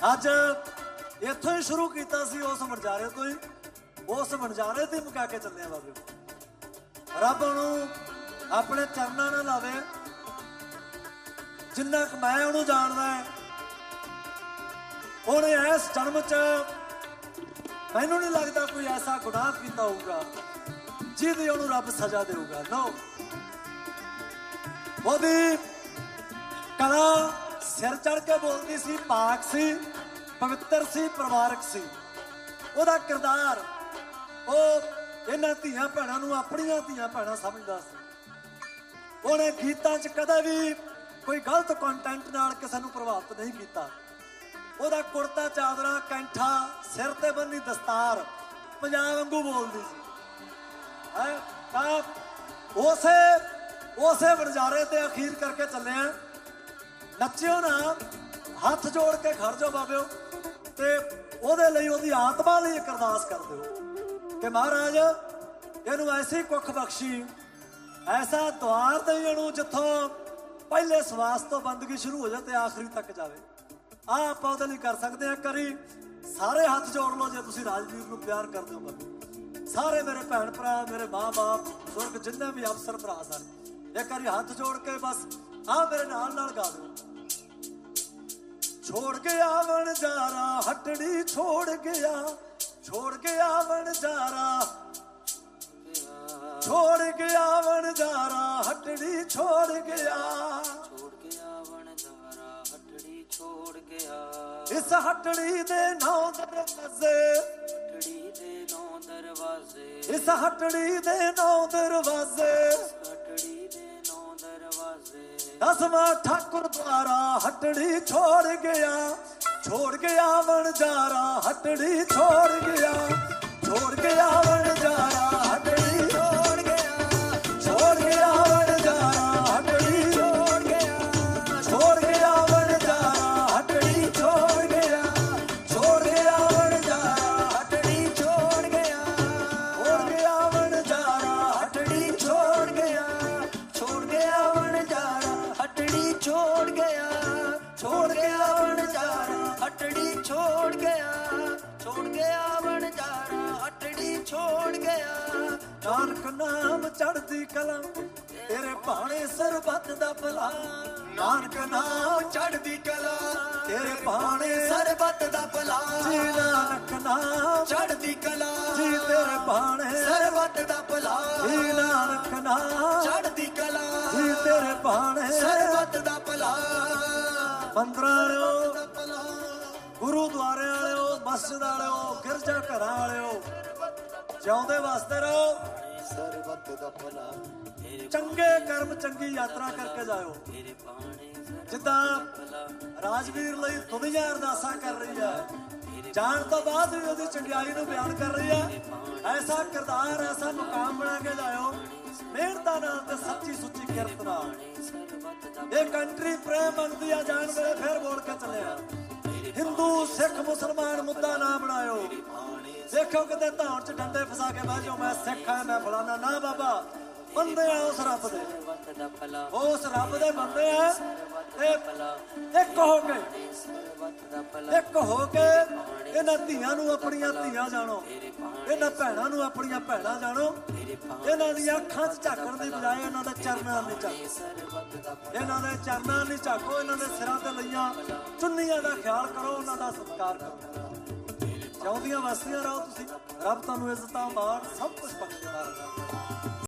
ਅੱਜ ਇੱਥੋਂ ਹੀ ਸ਼ੁਰੂ ਕੀਤਾ ਸੀ ਉਸ ਵਣਜਾਰੇ ਤੋਂ ਹੀ। ਉਸ ਵਣਜਾਰੇ ਤੇ ਮੁਕਾ ਕੇ ਚੱਲੇ ਆ ਬਾਬੇ। ਰੱਬ ਨੂੰ ਆਪਣੇ ਚਰਨਾਂ ਨਾਲ ਲਾਵੇ। ਜਿੰਨਾ ਕੁ ਮੈਂ ਉਹਨੂੰ ਜਾਣਦਾ ਹੈ। ਉਹਨੇ ਇਸ ਜਨਮ ਚ ਮੈਨੂੰ ਨਹੀਂ ਲੱਗਦਾ ਕੋਈ ਐਸਾ ਗੁਨਾਹ ਕੀਤਾ ਹੋਊਗਾ, ਜਿਹਦੀ ਉਹਨੂੰ ਰੱਬ ਸਜ਼ਾ ਦੇਊਗਾ। ਨੋ ਉਹਦੀ ਕਲਾ ਸਿਰ ਚੜ ਕੇ ਬੋਲਦੀ ਸੀ, ਪਾਕ ਸੀ, ਪਵਿੱਤਰ ਸੀ, ਪਰਿਵਾਰਕ ਸੀ। ਉਹਦਾ ਕਿਰਦਾਰ, ਉਹ ਇਹਨਾਂ ਧੀਆਂ ਭੈਣਾਂ ਨੂੰ ਆਪਣੀਆਂ ਧੀਆਂ ਭੈਣਾਂ ਸਮਝਦਾ ਸੀ। ਉਹਨੇ ਗੀਤਾਂ 'ਚ ਕਦੇ ਵੀ ਕੋਈ ਗਲਤ ਕੰਟੈਂਟ ਨਾਲ ਕਿਸੇ ਨੂੰ ਪ੍ਰਭਾਵਿਤ ਨਹੀਂ ਕੀਤਾ। ਉਹਦਾ ਕੁੜਤਾ, ਚਾਦਰਾ, ਕੈਂਠਾ, ਸਿਰ ਤੇ ਬੰਨੀ ਦਸਤਾਰ ਪੰਜਾਬ ਵਾਂਗੂ ਬੋਲਦੀ ਸੀ। ਹੈ? ਤਾਂ ਉਸੇ ਉਸੇ ਵਣਜਾਰੇ ਤੇ ਅਖੀਰ ਕਰਕੇ ਚੱਲੇ ਆ। ਨੱਚਿਓ ਨਾ, ਹੱਥ ਜੋੜ ਕੇ ਖੜ ਜਾਓ ਬਾਬਿਓ, ਤੇ ਉਹਦੇ ਲਈ ਉਹਦੀ ਆਤਮਾ ਲਈ ਇੱਕ ਅਰਦਾਸ ਕਰ ਦਿਓ ਕਿ ਮਹਾਰਾਜ, ਇਹਨੂੰ ਐਸੀ ਕੁੱਖ ਬਖਸ਼ੀ, ਐਸਾ ਦੁਆਰ ਦੇ ਇਹਨੂੰ ਜਿੱਥੋਂ ਪਹਿਲੇ ਸਵਾਸ ਤੋਂ ਬੰਦਗੀ ਸ਼ੁਰੂ ਹੋ ਜਾਏ ਤੇ ਆਖਰੀ ਤੱਕ ਜਾਵੇ। ਆ ਆਪਾਂ ਉਹਦੇ ਲਈ ਕਰ ਸਕਦੇ ਆ ਕਰੀ ਸਾਰੇ ਹੱਥ ਜੋੜ ਲਓ ਜੇ ਤੁਸੀਂ ਰਾਜਵੀਰ ਨੂੰ ਪਿਆਰ ਕਰਦੇ ਹੋ ਬਾਬੇ ਸਾਰੇ ਮੇਰੇ ਭੈਣ ਭਰਾ, ਮੇਰੇ ਮਾਂ-ਬਾਪ, ਬਜ਼ੁਰਗ, ਜਿੰਨੇ ਵੀ ਅਫਸਰ ਭਰਾ ਸਨ, ਇੱਕ ਵਾਰੀ ਹੱਥ ਜੋੜ ਕੇ ਬਸ ਆ ਮੇਰੇ ਨਾਲ ਨਾਲ ਗਾ ਦਿਓ ਛੋੜ ਗਿਆ ਵਣ ਜਾਰਾ ਹਟੜੀ ਛੋੜ ਗਿਆ ਛੋੜ ਗਿਆ ਵਣ ਜਾਰਾ। ਛੋੜ ਗਿਆ ਵਣ ਜਾਰਾ ਹਟੜੀ ਛੋੜ ਗਿਆ ਛੋੜ ਗਿਆ ਵਣਦਾਰਾ ਹਟੜੀ ਛੋੜ ਗਿਆ ਇਸ ਹਟੜੀ ਦੇ ਨੌ ਦਰਵਾਜ਼ੇ। ਹਟੜੀ ਦੇ ਨੌ ਦਰਵਾਜ਼ੇ। ਇਸ ਹਟੜੀ ਦੇ ਨੌ ਦਰਵਾਜ਼ੇ। ਦਸਵਾਂ ਠਾਕੁਰ ਦੁਆਰਾ ਹਟੜੀ ਛੋੜ ਗਿਆ ਛੋੜ ਗਿਆ ਵਣ ਜਾਰਾ ਹਟੜੀ ਛੋੜ ਗਿਆ ਛੋੜ ਗਿਆ ਵਣ ਨਾਨਕ ਨਾਮ ਚੜਦੀ ਕਲਾ, ਤੇਰੇ ਭਾਣੇ ਸਰਬੱਤ ਦਾ ਭਲਾ। ਨਾਨਕ ਨਾਮ ਚੜਦੀ ਕਲਾ, ਤੇਰੇ ਭਾਣੇ ਸਰਬੱਤ ਦਾ ਭਲਾ। ਜੀ ਨਾਨਕ ਨਾਮ ਚੜਦੀ ਕਲਾ, ਜੀ ਤੇਰੇ ਭਾਣੇ ਸਰਬੱਤ ਦਾ ਭਲਾ। ਜੀ ਨਾਨਕ ਨਾਮ ਚੜਦੀ ਕਲਾ, ਜੀ ਤੇਰੇ ਭਾਣੇ ਸਰਬੱਤ ਦਾ ਭਲਾ। ਮੰਦਰਾਂ ਵਾਲਿਓ ਦਾ ਗੁਰੂਦੁਆਰੇ ਵਾਲਿਓ, ਮਸਜਿਦ ਵਾਲਿਓ, ਗਿਰਜਾ ਘਰਾਂ ਵਾਲਿਓ, ਜਿਉਂਦੇ ਵਾਸਤੇ ਰਹੋ। ਸਰਬੱਤ ਦਾ ਭਲਾ। ਤੇਰੇ ਚੰਗੇ ਕਰਮ ਚੰਗੀ ਯਾਤਰਾ ਕਰਕੇ ਜਾਇਓ। ਜਿੱਦਾਂ ਰਾਜਵੀਰ ਲਈ ਦੁਨੀਆ ਅਰਦਾਸਾਂ ਕਰ ਰਹੀ ਹੈ। ਜਾਣ ਤੋਂ ਬਾਅਦ ਵੀ ਉਹਦੀ ਚੰਗਿਆਈ ਨੂੰ ਬਿਆਨ ਕਰ ਰਹੀ ਹੈ। ਐਸਾ ਕਿਰਦਾਰ ਐਸਾ ਮੁਕਾਮ ਬਣਾ ਕੇ ਜਾਇਓ। ਮਿਹਨਤਾਂ ਨਾਲ ਤੇ ਸੱਚੀ ਸੁੱਚੀ ਕਿਰਤ ਨਾਲ। ਇਹ ਕੰਟਰੀ ਪ੍ਰੇਮ ਮੰਗਦੀ ਆ ਜਾਣ ਵੇਲੇ ਫਿਰ ਬੋਲ ਕੇ ਚੱਲਿਆ ਹਿੰਦੂ, ਸਿੱਖ, ਮੁਸਲਮਾਨ ਮੁੱਦਾ ਨਾ ਬਣਾਇਓ। ਦੇਖੋ ਕਿਤੇ ਧੌਣ ਚ ਡੰਡੇ ਫਸਾ ਕੇ ਬਹਿ ਮੈਂ ਸਿੱਖ ਆ ਮੈਂ ਫਲਾਣਾ ਨਾ ਬਾਬਾ। ਬੰਦੇ ਆ ਉਸ ਰੱਬ ਦੇ। ਉਸ ਰੱਬ ਦੇ ਬੰਦੇ ਆ। ਇੱਕ ਹੋ ਕੇ। ਇੱਕ ਹੋ ਕੇ ਇਹਨਾਂ ਧੀਆਂ ਨੂੰ ਆਪਣੀਆਂ ਧੀਆਂ ਜਾਣੋ। ਇਹਨਾਂ ਭੈਣਾਂ ਨੂੰ ਆਪਣੀਆਂ ਭੈਣਾਂ ਜਾਣੋ। ਇਹਨਾਂ ਦੀਆਂ ਅੱਖਾਂ 'ਚ ਝਾਕਣ ਦੀ ਬਜਾਏ ਇਹਨਾਂ ਦੇ ਚਰਨਾਂ 'ਤੇ ਝਾਕੋ। ਦਾ ਇਹਨਾਂ ਦੇ ਚਰਨਾਂ 'ਤੇ ਝਾਕੋ ਇਹਨਾਂ ਦੇ ਸਿਰਾਂ ਤੇ ਲਈਆਂ। ਚੁੰਨੀਆਂ ਦਾ ਖਿਆਲ ਕਰੋ ਉਹਨਾਂ ਦਾ ਸਤਿਕਾਰ ਕਰੋ। ਜਿਉਂਦੀਆਂ ਵਸਦੀਆਂ ਰਹੋ ਤੁਸੀਂ। ਰੱਬ ਤੁਹਾਨੂੰ ਇੱਜ਼ਤਾਂ ਮਾਣ ਸਭ ਕੁਝ ਬਖਸ਼ੇ ਮਾਰਦਾ